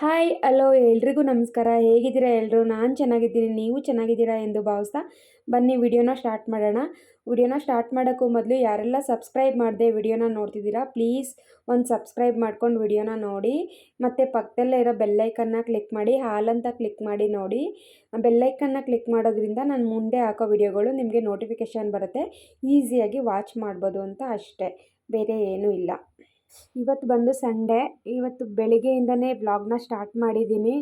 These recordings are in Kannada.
ಹಾಯ್ ಹಲೋ ಎಲ್ರಿಗೂ ನಮಸ್ಕಾರ. ಹೇಗಿದ್ದೀರಾ ಎಲ್ಲರೂ ನಾನು ಚೆನ್ನಾಗಿದ್ದೀನಿ. ನೀವು ಚೆನ್ನಾಗಿದ್ದೀರಾ ಎಂದು ಭಾವಿಸ್ತಾ ಬನ್ನಿ, ವಿಡಿಯೋನ ಸ್ಟಾರ್ಟ್ ಮಾಡೋಣ. ವಿಡಿಯೋನ ಸ್ಟಾರ್ಟ್ ಮಾಡೋಕ್ಕೂ ಮೊದಲು ಯಾರೆಲ್ಲ ಸಬ್ಸ್ಕ್ರೈಬ್ ಮಾಡಿದೆ ವಿಡಿಯೋನ ನೋಡ್ತಿದ್ದೀರಾ ಪ್ಲೀಸ್ ಒಂದು ಸಬ್ಸ್ಕ್ರೈಬ್ ಮಾಡ್ಕೊಂಡು ವಿಡಿಯೋನ ನೋಡಿ. ಮತ್ತು ಪಕ್ಕದಲ್ಲೇ ಇರೋ ಬೆಲ್ಲೈಕನ್ನ ಕ್ಲಿಕ್ ಮಾಡಿ ಹಾಲಂತ ಕ್ಲಿಕ್ ಮಾಡಿ ನೋಡಿ. ಬೆಲ್ಲೈಕನ್ನ ಕ್ಲಿಕ್ ಮಾಡೋದ್ರಿಂದ ನಾನು ಮುಂದೆ ಹಾಕೋ ವಿಡಿಯೋಗಳು ನಿಮಗೆ ನೋಟಿಫಿಕೇಷನ್ ಬರುತ್ತೆ. ಈಸಿಯಾಗಿ ವಾಚ್ ಮಾಡ್ಬೋದು ಅಂತ ಅಷ್ಟೇ. ಬೇರೆ ಏನೂ ಇಲ್ಲ. ಇವತ್ತು ಬಂದು ಸಂಡೇ. ಇವತ್ತು ಬೆಳಿಗ್ಗೆಯಿಂದನೇ ಬ್ಲಾಗ್ನ ಸ್ಟಾರ್ಟ್ ಮಾಡಿದ್ದೀನಿ.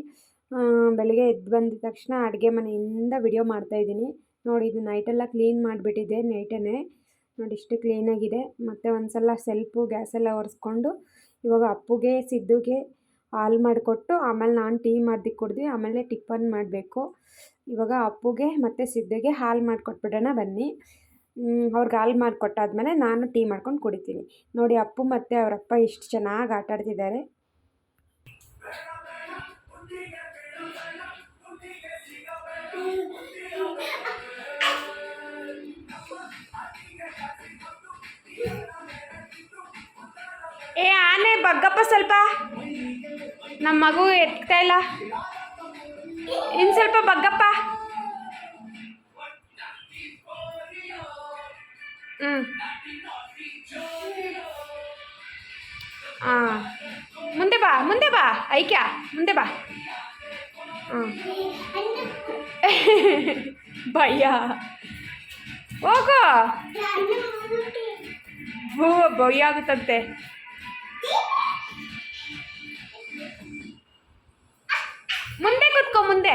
ಬೆಳಗ್ಗೆ ಎದ್ದು ಬಂದ ತಕ್ಷಣ ಅಡುಗೆ ಮನೆಯಿಂದ ವಿಡಿಯೋ ಮಾಡ್ತಾಯಿದ್ದೀನಿ ನೋಡಿ, ಇದು ನೈಟೆಲ್ಲ ಕ್ಲೀನ್ ಮಾಡಿಬಿಟ್ಟಿದ್ದೆ ನೈಟೇ ನೋಡಿ, ಇಷ್ಟು ಕ್ಲೀನಾಗಿದೆ ಮತ್ತು ಒಂದು ಸಲ ಸೆಲ್ಫು ಗ್ಯಾಸೆಲ್ಲ ಒರೆಸ್ಕೊಂಡು ಇವಾಗ ಅಪ್ಪುಗೆ, ಸಿದ್ದುಗೆ ಹಾಲು ಮಾಡಿಕೊಟ್ಟು ಆಮೇಲೆ ನಾನು ಟೀ ಮಾಡಿ ಕುಡಿದ್ವಿ. ಆಮೇಲೆ ಟಿಫನ್ ಮಾಡಬೇಕು. ಇವಾಗ ಅಪ್ಪುಗೆ ಮತ್ತು ಸಿದ್ದುಗೆ ಹಾಲು ಮಾಡಿಕೊಟ್ಬಿಡೋಣ ಬನ್ನಿ. ಅವ್ರಿಗೆ ಹಾಲು ಮಾಡಿಕೊಟ್ಟಾದ್ಮೇಲೆ ನಾನು ಟೀ ಮಾಡ್ಕೊಂಡು ಕುಡಿತೀನಿ. ನೋಡಿ ಅಪ್ಪು ಮತ್ತು ಅವರಪ್ಪ ಇಷ್ಟು ಚೆನ್ನಾಗಿ ಆಟ ಆಡ್ತಿದ್ದಾರೆ ಏ, ಆನೆ, ಬಗ್ಗಪ್ಪ ಸ್ವಲ್ಪ. ನಮ್ಮ ಮಗು ಎತ್ತಾ ಇಲ್ಲ. ಇನ್ನು ಸ್ವಲ್ಪ ಬಗ್ಗಪ್ಪ. ಹಾಂ ಮುಂದೆ ಬಾ ಮುಂದೆ ಬಾ, ಐಕ್ಯ, ಮುಂದೆ ಬಾ. ಹಾಂ ಭಯ. ಹೋಗೋ. ಭಯ ಆಗುತ್ತಂತೆ. ಮುಂದೆ ಕುತ್ಕೋ, ಮುಂದೆ.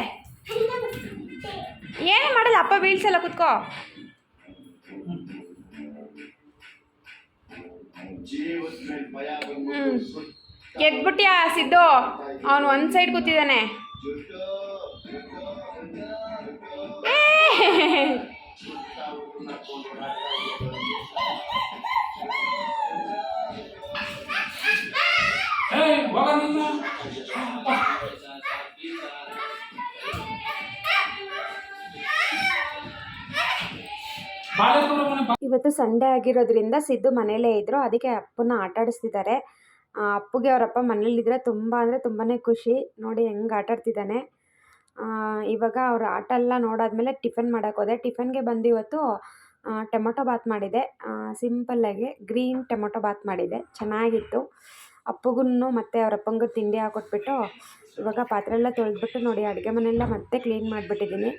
ಏನು ಮಾಡಲ್ಲ, ಅಪ್ಪ ಬೀಳ್ಸಲ್ಲ ಕುತ್ಕೋ. ಹ್ಞೂ ಎದ್ಬಿಟ್ಯಾ ಸಿದ್ದು. ಅವನು ಒಂದು ಸೈಡ್ ಕೂತಿದ್ದಾನೆ! ಇವತ್ತು ಸಂಡೇ ಆಗಿರೋದ್ರಿಂದ ಸಿದ್ದು ಮನೇಲೇ ಇದ್ರು ಅದಕ್ಕೆ ಅಪ್ಪನ ಆಟ ಆಡಿಸ್ತಿದ್ದಾರೆ ಆ, ಅಪ್ಪುಗೆ ಅವರಪ್ಪ ಮನೇಲಿದ್ರೆ ತುಂಬ ಅಂದರೆ ತುಂಬಾ ಖುಷಿ. ನೋಡಿ ಹೆಂಗೆ ಆಟ ಆಡ್ತಿದ್ದಾನೆ ಇವಾಗ ಅವ್ರ ಆಟ ಎಲ್ಲ ನೋಡಾದ್ಮೇಲೆ ಟಿಫನ್ ಮಾಡೋಕೆ ಹೋದೆ. ಟಿಫನ್ಗೆ ಬಂದು ಇವತ್ತು ಟೊಮೊಟೊ ಬಾತ್ ಮಾಡಿದೆ. ಸಿಂಪಲ್ಲಾಗಿ ಗ್ರೀನ್ ಟೊಮೊಟೊ ಬಾತ್ ಮಾಡಿದೆ. ಚೆನ್ನಾಗಿತ್ತು. ಅಪ್ಪಗೂ ಮತ್ತು ಅವ್ರ ತಿಂಡಿ ಹಾಕೊಟ್ಬಿಟ್ಟು ಇವಾಗ ಪಾತ್ರೆ ಎಲ್ಲ ತೊಳೆದ್ಬಿಟ್ಟು ನೋಡಿ ಅಡುಗೆ ಮನೆಯೆಲ್ಲ ಮತ್ತೆ ಕ್ಲೀನ್ ಮಾಡಿಬಿಟ್ಟಿದ್ದೀನಿ.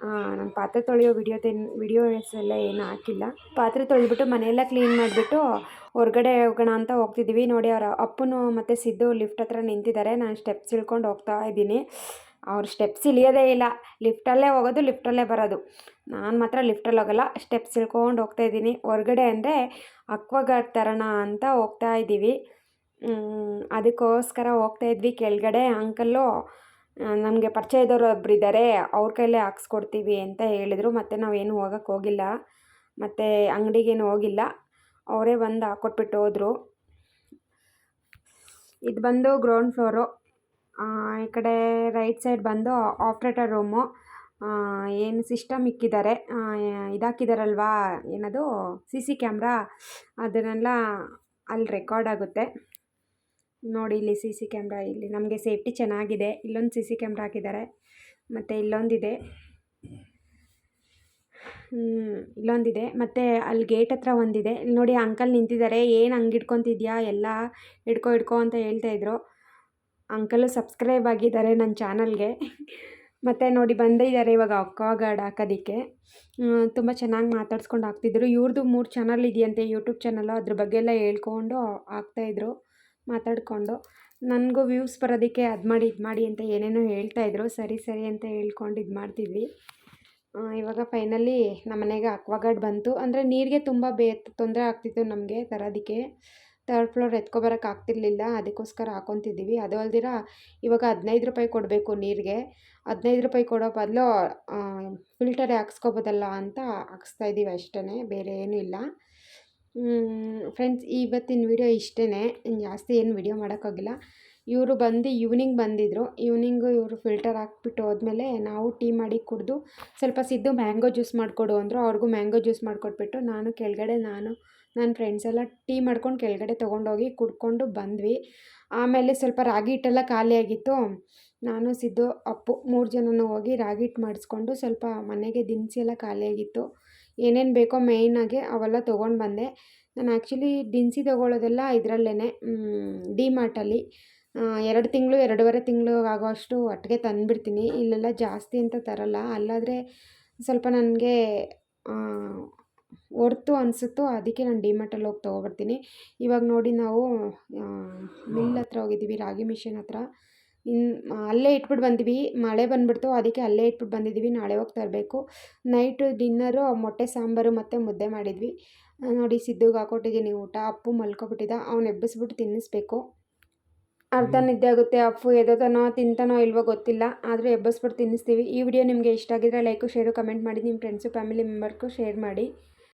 ನಾನು ಪಾತ್ರೆ ತೊಳೆಯೋ ವಿಡಿಯೋ ತಿನ್ ವಿಡಿಯೋಸ್ ಎಲ್ಲ ಏನು ಹಾಕಿಲ್ಲ. ಪಾತ್ರೆ ತೊಳೆದ್ಬಿಟ್ಟು ಮನೆಯೆಲ್ಲ ಕ್ಲೀನ್ ಮಾಡಿಬಿಟ್ಟು ಹೊರಗಡೆ ಹೋಗೋಣ ಅಂತ ಹೋಗ್ತಿದ್ದೀವಿ ನೋಡಿ, ಅವರ ಅಪ್ಪನು ಮತ್ತು ಸಿದ್ದು ಲಿಫ್ಟ್ ಹತ್ರ ನಿಂತಿದ್ದಾರೆ. ನಾನು ಸ್ಟೆಪ್ಸ್ ಇಳ್ಕೊಂಡು ಹೋಗ್ತಾ ಇದ್ದೀನಿ. ಅವ್ರು ಸ್ಟೆಪ್ಸ್ ಇಳಿಯೋದೇ ಇಲ್ಲ. ಲಿಫ್ಟಲ್ಲೇ ಹೋಗೋದು ಲಿಫ್ಟಲ್ಲೇ ಬರೋದು. ನಾನು ಮಾತ್ರ ಲಿಫ್ಟಲ್ಲಿ ಹೋಗಲ್ಲ ಸ್ಟೆಪ್ಸ್ ಇಳ್ಕೊಂಡು ಹೋಗ್ತಾ ಇದ್ದೀನಿ. ಹೊರಗಡೆ ಅಂದರೆ ಅಕ್ವಾಗಾರ್ಡ್ ತರೋಣ ಅಂತ ಹೋಗ್ತಾ ಇದ್ದೀವಿ. ಅದಕ್ಕೋಸ್ಕರ ಹೋಗ್ತಾ ಇದ್ವಿ. ಕೆಳಗಡೆ ಅಂಕಲ್ಲು ನಮಗೆ ಪರಿಚಯ ಇದ್ದವರು ಒಬ್ರು ಇದ್ದಾರೆ ಅವ್ರ ಕೈಲೇ ಹಾಕ್ಸ್ಕೊಡ್ತೀವಿ ಅಂತ ಹೇಳಿದರು. ಮತ್ತು ನಾವೇನು ಹೋಗಕ್ಕೆ ಹೋಗಿಲ್ಲ. ಮತ್ತು ಅಂಗಡಿಗೇನು ಹೋಗಿಲ್ಲ. ಅವರೇ ಬಂದು ಹಾಕ್ಕೊಟ್ಬಿಟ್ಟು ಹೋದರು. ಇದು ಬಂದು ಗ್ರೌಂಡ್ ಫ್ಲೋರು ಈ ಕಡೆ ರೈಟ್ ಸೈಡ್ ಬಂದು ಆಪ್ರೇಟರ್ ರೂಮು ಏನು ಸಿಸ್ಟಮ್ ಇಕ್ಕಿದ್ದಾರೆ ಇದಾಕಿದಾರಲ್ವಾ, ಏನದು ಸಿ ಸಿ ಕ್ಯಾಮ್ರಾ ಅದನ್ನೆಲ್ಲ ಅಲ್ಲಿ ರೆಕಾರ್ಡ್ ಆಗುತ್ತೆ. ನೋಡಿ ಇಲ್ಲಿ ಸಿ ಸಿ ಕ್ಯಾಮ್ರಾ ಇಲ್ಲಿ ನಮಗೆ ಸೇಫ್ಟಿ ಚೆನ್ನಾಗಿದೆ. ಇಲ್ಲೊಂದು ಸಿ ಸಿ ಕ್ಯಾಮ್ರಾ ಹಾಕಿದ್ದಾರೆ. ಮತ್ತು ಇಲ್ಲೊಂದಿದೆ. ಇಲ್ಲೊಂದಿದೆ. ಮತ್ತು ಅಲ್ಲಿ ಗೇಟ್ ಹತ್ರ ಒಂದಿದೆ. ಇಲ್ಲಿ ನೋಡಿ ಅಂಕಲ್ ನಿಂತಿದ್ದಾರೆ. ಏನು ಹಂಗೆ ಇಟ್ಕೊತಿದ್ಯಾ ಎಲ್ಲ ಹಿಡ್ಕೊ ಹಿಡ್ಕೊ ಅಂತ ಹೇಳ್ತಾಯಿದ್ರು ಅಂಕಲು ಸಬ್ಸ್ಕ್ರೈಬ್ ಆಗಿದ್ದಾರೆ ನನ್ನ ಚಾನಲ್ಗೆ. ಮತ್ತು ನೋಡಿ ಬಂದಿದ್ದಾರೆ ಇವಾಗ ಅಕ್ವಾಗಾರ್ಡ್ ಹಾಕೋದಕ್ಕೆ. ತುಂಬ ಚೆನ್ನಾಗಿ ಮಾತಾಡ್ಸ್ಕೊಂಡು ಹಾಕ್ತಿದ್ರು. ಇವ್ರದ್ದು ಮೂರು ಚಾನಲ್ ಇದೆಯಂತೆ, ಯೂಟ್ಯೂಬ್ ಚಾನಲ್ಲು ಅದ್ರ ಬಗ್ಗೆ ಎಲ್ಲ ಹೇಳ್ಕೊಂಡು ಹಾಕ್ತಾಯಿದ್ರು ಮಾತಾಡಿಕೊಂಡು ನನಗೂ ವ್ಯೂಸ್ ಬರೋದಕ್ಕೆ ಅದು ಮಾಡಿ ಇದು ಮಾಡಿ ಅಂತ ಏನೇನೋ ಹೇಳ್ತಾಯಿದ್ರು ಸರಿ ಸರಿ ಅಂತ ಹೇಳ್ಕೊಂಡು ಇದು ಮಾಡ್ತಿದ್ವಿ. ಇವಾಗ ಫೈನಲಿ ನಮ್ಮ ಮನೆಗೆ ಅಕ್ವಾಗಾರ್ಡ್ ಬಂತು. ಅಂದರೆ ನೀರಿಗೆ ತುಂಬ ಬೇ, ತೊಂದರೆ ಆಗ್ತಿತ್ತು ನಮಗೆ ತರೋದಕ್ಕೆ. ತರ್ಡ್ ಫ್ಲೋರ್ ಎತ್ಕೊಬರಕ್ಕೆ ಆಗ್ತಿರ್ಲಿಲ್ಲ. ಅದಕ್ಕೋಸ್ಕರ ಹಾಕೊತಿದ್ದೀವಿ. ಅದು ಅಲ್ದಿರ ಇವಾಗ ಹದಿನೈದು ರೂಪಾಯಿ ಕೊಡಬೇಕು ನೀರಿಗೆ. ಹದಿನೈದು ರೂಪಾಯಿ ಕೊಡೋ ಬದಲು ಫಿಲ್ಟರೇ ಹಾಕ್ಸ್ಕೊಬೋದಲ್ಲ ಅಂತ ಹಾಕ್ಸ್ತಾ ಇದ್ದೀವಿ ಅಷ್ಟೇ ಬೇರೆ ಏನೂ ಇಲ್ಲ. ಫ್ರೆಂಡ್ಸ್ ಇವತ್ತಿನ ವಿಡಿಯೋ ಇಷ್ಟೇ ಜಾಸ್ತಿ ಏನು ವಿಡಿಯೋ ಮಾಡೋಕ್ಕಾಗಿಲ್ಲ. ಇವರು ಬಂದು ಈವ್ನಿಂಗ್ ಬಂದಿದ್ದರು ಈವ್ನಿಂಗು ಇವರು ಫಿಲ್ಟರ್ ಹಾಕ್ಬಿಟ್ಟು ಹೋದ್ಮೇಲೆ ನಾವು ಟೀ ಮಾಡಿ ಕುಡಿದು ಸ್ವಲ್ಪ ಸಿದ್ದು ಮ್ಯಾಂಗೋ ಜ್ಯೂಸ್ ಮಾಡಿಕೊಡು ಅಂದರು. ಅವ್ರಿಗೂ ಮ್ಯಾಂಗೋ ಜ್ಯೂಸ್ ಮಾಡಿಕೊಟ್ಬಿಟ್ಟು ನಾನು ಕೆಳಗಡೆ ನಾನು ನನ್ನ ಫ್ರೆಂಡ್ಸ್ ಎಲ್ಲ ಟೀ ಮಾಡ್ಕೊಂಡು ಕೆಳಗಡೆ ತೊಗೊಂಡೋಗಿ ಕುಡ್ಕೊಂಡು ಬಂದ್ವಿ. ಆಮೇಲೆ ಸ್ವಲ್ಪ ರಾಗಿ ಹಿಟ್ಟೆಲ್ಲ ಖಾಲಿಯಾಗಿತ್ತು ನಾನು, ಸಿದ್ದು, ಅಪ್ಪು ಮೂರು ಜನನೂ ಹೋಗಿ ರಾಗಿ ಹಿಟ್ಟು ಮಾಡಿಸ್ಕೊಂಡು ಸ್ವಲ್ಪ ಮನೆಗೆ ದಿನಸಿ ಎಲ್ಲ ಖಾಲಿಯಾಗಿತ್ತು ಏನೇನು ಬೇಕೋ ಮೇಯ್ನಾಗಿ ಅವೆಲ್ಲ ತೊಗೊಂಡು ಬಂದೆ. ನಾನು ಆ್ಯಕ್ಚುಲಿ ದಿನಸಿ ತೊಗೊಳ್ಳೋದೆಲ್ಲ ಇದರಲ್ಲೇ ಡಿ ಮಾರ್ಟಲ್ಲಿ ಎರಡು ತಿಂಗಳು, ಎರಡೂವರೆ ತಿಂಗಳು ಆಗೋಷ್ಟು ಒಟ್ಟಿಗೆ ತಂದುಬಿಡ್ತೀನಿ. ಇಲ್ಲೆಲ್ಲ ಜಾಸ್ತಿ ಅಂತ ತರಲ್ಲ. ಅಲ್ಲಾದರೆ ಸ್ವಲ್ಪ ನನಗೆ ಹೊರ್ತು ಅನಿಸುತ್ತೋ ಅದಕ್ಕೆ ನಾನು ಡಿಮಾರ್ಟಲ್ಲಿ ಹೋಗಿ ತೊಗೊಬರ್ತೀನಿ. ಇವಾಗ ನೋಡಿ ನಾವು ಮಿಲ್ ಹತ್ರ ಹೋಗಿದ್ದೀವಿ, ರಾಗಿ ಮಿಷಿನ್ ಹತ್ರ. ಇನ್ನು ಅಲ್ಲೇ ಇಟ್ಬಿಟ್ಟು ಬಂದ್ವಿ. ಮಳೆ ಬಂದುಬಿಡ್ತು. ಅದಕ್ಕೆ ಅಲ್ಲೇ ಇಟ್ಬಿಟ್ಟು ಬಂದಿದ್ದೀವಿ ನಾಳೆ ಹೋಗಿ ತರಬೇಕು. ನೈಟು ಡಿನ್ನರು ಮೊಟ್ಟೆ ಸಾಂಬಾರು ಮತ್ತು ಮುದ್ದೆ ಮಾಡಿದ್ವಿ. ನೋಡಿ ಸಿದ್ದುಗೆ ಹಾಕೊಟ್ಟಿದ್ದೀನಿ ಊಟ. ಅಪ್ಪು ಮಲ್ಕೊಬಿಟ್ಟಿದ್ದ ಅವ್ನು ಎಬ್ಬಿಸ್ಬಿಟ್ಟು ತಿನ್ನಿಸ್ಬೇಕು. ಅರ್ಧ ನಿದ್ದೆ ಆಗುತ್ತೆ ಅಪ್ಪು. ಎದೋತನೋ ತಿಂತಾನೋ ಇಲ್ವೋ ಗೊತ್ತಿಲ್ಲ. ಆದರೆ ಎಬ್ಬಿಸ್ಬಿಟ್ಟು ತಿನ್ನಿಸ್ತೀವಿ. ಈ ವಿಡಿಯೋ ನಿಮಗೆ ಇಷ್ಟ ಆಗಿದ್ರೆ ಲೈಕು ಶೇರು ಕಮೆಂಟ್ ಮಾಡಿ. ನಿಮ್ಮ ಫ್ರೆಂಡ್ಸು ಫ್ಯಾಮಿಲಿ ಮೆಂಬರ್ಗೂ ಶೇರ್ ಮಾಡಿ.